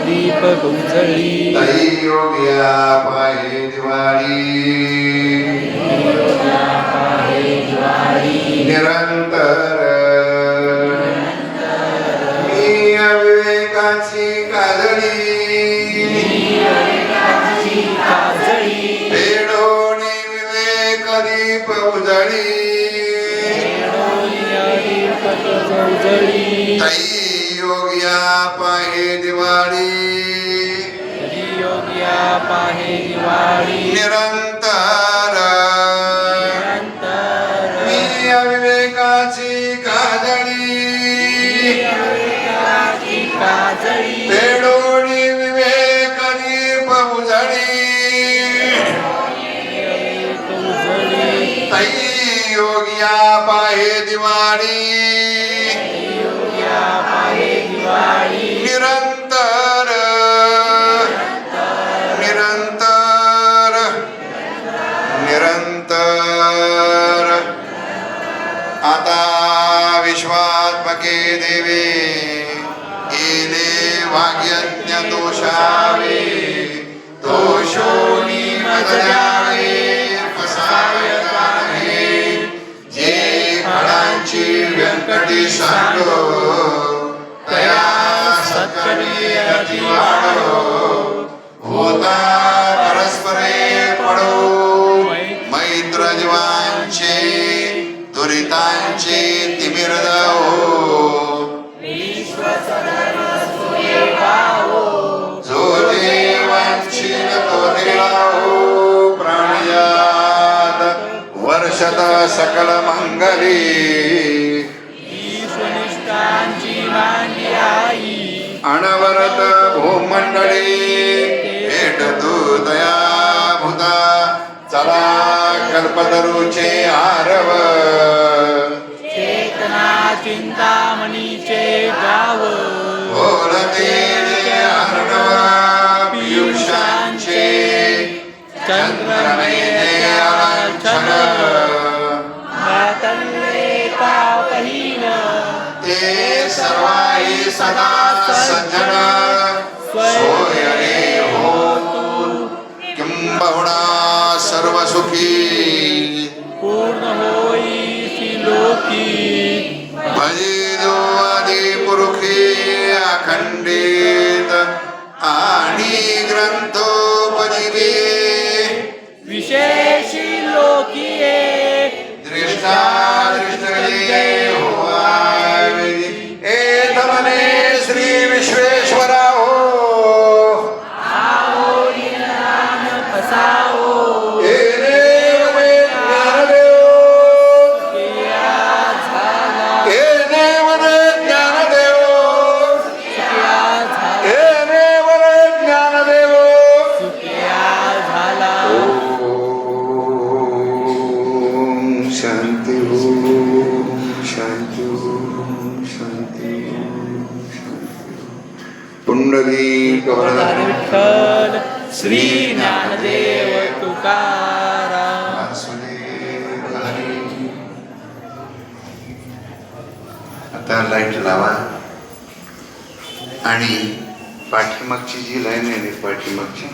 दीप गुंजळी तरी योग्या पाहे ज्वारी निरंतर मी विवेकाची काजळी पेडोणी विवेक दीप उजळी उजळी ताई योग्या पाहे दिवाळी. योग्या पाहे दिवाळी. निरंतर. मी अविवेकाची काजळी. काजळी. पेडोळी विवेक दीप उजळी उजळी तई योग्या पाहे दिवाळी. देवे. येले वाग्यज्ञ दोषावे. दोषोनी मदयावे फसायताहे जे फळांची व्यंकटी सांगो तया सत्करी अति वाढो. होता परस्परे पडो मैत्र जीवांचे वर्षत सकल मंगली। अनवरत भूमंडळी भेट तू दया भूता चला कल्पतरूचे आरव। चेतना चिंतामणीचे गाव। बोलते अर्णव पियुषांचे। चंद्रमय छन ते सर्वाई सदा सज्जन। सोय रे हो किंबहुना सर्व सुखी पूर्ण होई लोकी। भजिजो शांती पुंडली कवरदारी विठ्ठल श्री ज्ञानदेव तुकाराम आता लाइट लावा. आणि पाठीमागची जी लाईन आहे पाठीमागची.